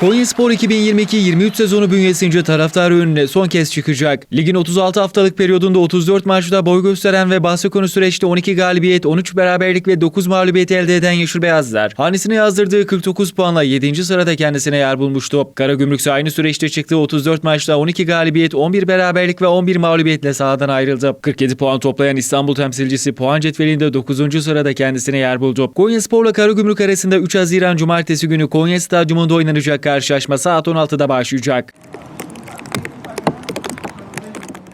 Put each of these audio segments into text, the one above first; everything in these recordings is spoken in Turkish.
Konyaspor 2022-23 sezonu bünyesince taraftar önüne son kez çıkacak. Ligin 36 haftalık periyodunda 34 maçta boy gösteren ve bahsi konu süreçte 12 galibiyet, 13 beraberlik ve 9 mağlubiyet elde eden Yeşil Beyazlar, hanesine yazdırdığı 49 puanla 7. sırada kendisine yer bulmuştu. Karagümrük ise aynı süreçte çıktığı 34 maçta 12 galibiyet, 11 beraberlik ve 11 mağlubiyetle sahadan ayrıldı. 47 puan toplayan İstanbul temsilcisi puan cetvelinde 9. sırada kendisine yer buldu. Konyaspor'la Karagümrük arasında 3 Haziran Cumartesi günü Konya Stadyumunda oynanacak karşılaşma saat 16'da başlayacak.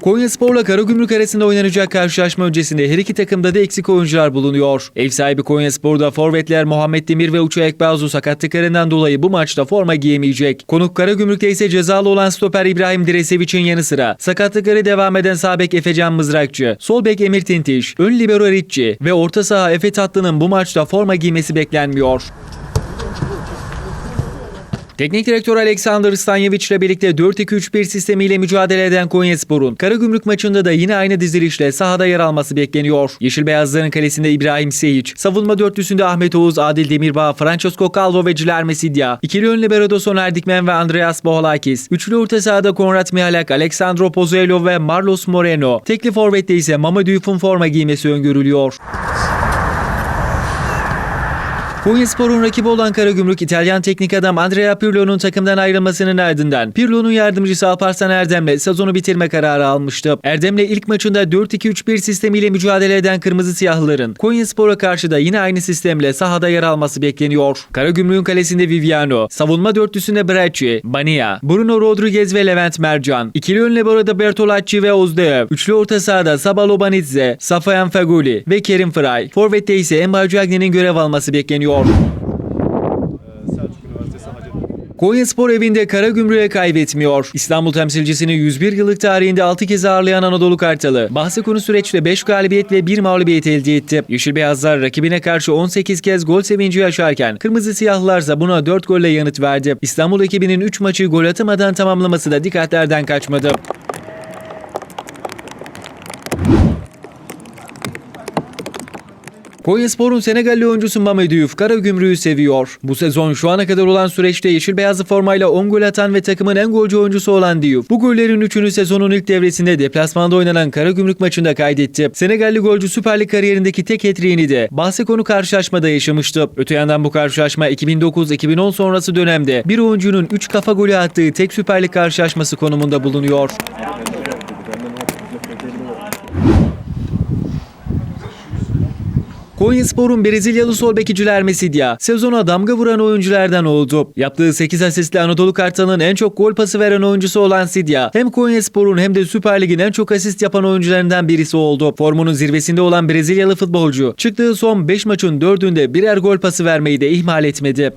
Konya Spor'la Karagümrük arasında oynanacak karşılaşma öncesinde her iki takımda da eksik oyuncular bulunuyor. Ev sahibi Konya Spor'da forvetler Muhammed Demir ve Uçu Ekbazu sakatlıklarından dolayı bu maçta forma giyemeyecek. Konuk Karagümrük'te ise cezalı olan stoper İbrahim Diresevic'in yanı sıra sakatlıkları devam eden sağ bek Efecan Mızrakçı, sol bek Emir Tintiş, ön libero Ricci ve orta saha Efe Tatlı'nın bu maçta forma giymesi beklenmiyor. Teknik direktör Alexander Stanyevic ile birlikte 4-2-3-1 sistemiyle mücadele eden Konyaspor'un Karagümrük maçında da yine aynı dizilişle sahada yer alması bekleniyor. Yeşil Beyazların kalesinde İbrahim Seyic, savunma dörtlüsünde Ahmet Oğuz, Adil Demirbağ, Francesco Calvo ve Cilerme Sidya, ikili ön libero'da Soner Dikmen ve Andreas Bohalakis, üçlü orta sahada Konrad Mihalak, Alexandro Pozuelo ve Marlos Moreno, tekli forvette ise Mamadou forma giymesi öngörülüyor. Konyaspor'un rakibi olan Karagümrük İtalyan teknik adam Andrea Pirlo'nun takımdan ayrılmasının ardından Pirlo'nun yardımcısı Alparslan Erdem'le sezonu bitirme kararı almıştı. Erdem'le ilk maçında 4-2-3-1 sistemiyle mücadele eden Kırmızı Siyahlıların Konyaspor'a karşı da yine aynı sistemle sahada yer alması bekleniyor. Karagümrük'ün kalesinde Viviano, savunma dörtlüsünde Bracci, Bania, Bruno Rodriguez ve Levent Mercan, ikili ön libero'da Bertolacci ve Ozdeev, üçlü orta sahada Sabalo Banitze, Safayan Faguli ve Kerim Fry, Forvet'te ise Emre Cagney'in görev alması bekleniyor. Üniversitesi Hacettepe. Konyaspor evinde Karagümrük'e kaybetmiyor. İstanbul temsilcisini 101 yıllık tarihinde 6 kez ağırlayan Anadolu Kartalı. Bahsi konu süreçte 5 galibiyet ve 1 mağlubiyet elde etti. Yeşil Beyazlar rakibine karşı 18 kez gol sevinci yaşarken Kırmızı Siyahlılarsa buna 4 golle yanıt verdi. İstanbul ekibinin 3 maçı gol atamadan tamamlaması da dikkatlerden kaçmadı. Konyaspor'un Senegalli oyuncusu Mamadou Diouf Karagümrük'ü seviyor. Bu sezon şu ana kadar olan süreçte yeşil beyazlı formayla 10 gol atan ve takımın en golcü oyuncusu olan Diouf. Bu gollerin 3'ünü sezonun ilk devresinde deplasmanda oynanan Karagümrük maçında kaydetti. Senegalli golcü Süper Lig kariyerindeki tek hat-trick'ini de bahse konu karşılaşmada yaşamıştı. Öte yandan bu karşılaşma 2009-2010 sonrası dönemde bir oyuncunun 3 kafa golü attığı tek Süper Lig karşılaşması konumunda bulunuyor. Konyaspor'un Brezilyalı sol beki Cilerme Sidya sezona damga vuran oyunculardan oldu. Yaptığı 8 asistle Anadolu Kartalı'nın en çok gol pası veren oyuncusu olan Sidya hem Konyaspor'un hem de Süper Lig'in en çok asist yapan oyuncularından birisi oldu. Formunun zirvesinde olan Brezilyalı futbolcu çıktığı son 5 maçın 4'ünde birer gol pası vermeyi de ihmal etmedi.